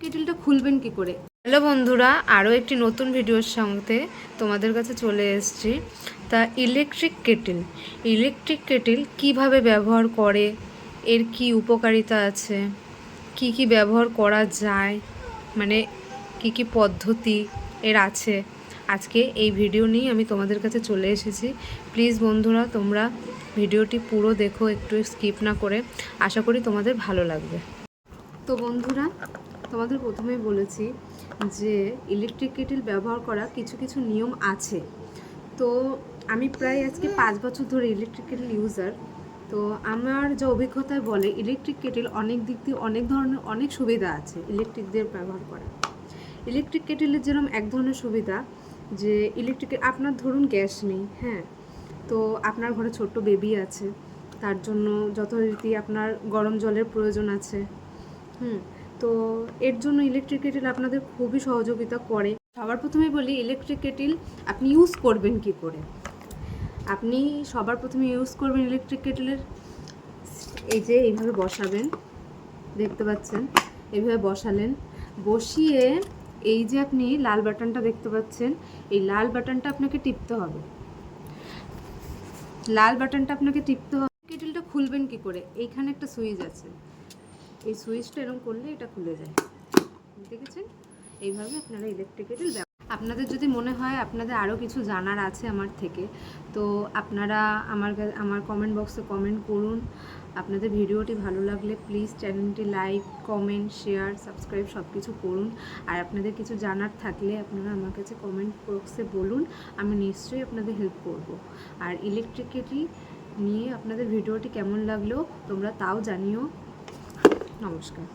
কেটেলটা খুলবেন কি করে? হ্যালো বন্ধুরা, আরও একটি নতুন ভিডিওর সঙ্গে তোমাদের কাছে চলে এসেছি। তা ইলেকট্রিক কেটেল ইলেকট্রিক কেটেল কীভাবে ব্যবহার করে? এর কি উপকারিতা আছে? কি কি ব্যবহার করা যায়? মানে কি কি পদ্ধতি এর আছে? আজকে এই ভিডিও নিয়ে আমি তোমাদের কাছে চলে এসেছি। প্লিজ বন্ধুরা, তোমরা ভিডিওটি পুরো দেখো, একটু স্কিপ না করে। আশা করি তোমাদের ভালো লাগবে। তো বন্ধুরা, তোমাদের প্রথমেই বলেছি যে ইলেকট্রিক কেটেল ব্যবহার করা কিছু কিছু নিয়ম আছে। তো আমি প্রায় আজকে পাঁচ বছর ধরে ইলেকট্রিক কেটেল ইউজার তো আমার যা অভিজ্ঞতায় বলে ইলেকট্রিক কেটেল অনেক দিক দিয়ে অনেক ধরনের অনেক সুবিধা আছে ইলেকট্রিকদের ব্যবহার করা। ইলেকট্রিক কেটেলের যেরকম এক ধরনের সুবিধা যে ইলেকট্রিক আপনার ধরুন গ্যাস নেই হ্যাঁ তো আপনার ঘরে ছোট্ট বেবি আছে, তার জন্য যথারীতি আপনার গরম জলের প্রয়োজন আছে। হুম, তো এর জন্য ইলেকট্রিক কেটেল আপনাদের খুবই সহযোগিতা করে। সবার প্রথমে বলি ইলেকট্রিক কেটেল আপনি ইউজ করবেন কি করে? আপনি সবার প্রথমে ইউজ করবেন ইলেকট্রিক কেটেলের এই যে এইভাবে বসাবেন, দেখতে পাচ্ছেন? এইভাবে বসালেন। বসিয়ে এই যে আপনি লাল বাটনটা দেখতে পাচ্ছেন, এই লাল বাটনটা আপনাকে টিপতে হবে। লাল বাটনটা আপনাকে টিপতে হবে। কেটেলটা খুলবেন কি করে? এইখানে একটা সুইচ আছে। এই সুইচটা এরকম করলে এটা খুলে যায়। দেখেছেন? এইভাবে আপনারা ইলেকট্রিক কেটেল আপনাদের যদি মনে হয় আপনাদের আরও কিছু জানার আছে আমার থেকে, তো আপনারা আমার আমার কমেন্ট বক্সে কমেন্ট করুন। আপনাদের ভিডিওটি ভালো লাগলে প্লিজ চ্যানেলটি লাইক কমেন্ট শেয়ার সাবস্ক্রাইব সব কিছু করুন। আর আপনাদের কিছু জানার থাকলে আপনারা আমার কাছে কমেন্ট বক্সে বলুন, আমি নিশ্চয়ই আপনাদের হেল্প করব। আর ইলেকট্রিক নিয়ে আপনাদের ভিডিওটি কেমন লাগল তোমরা তাও জানিও। নমস্কার।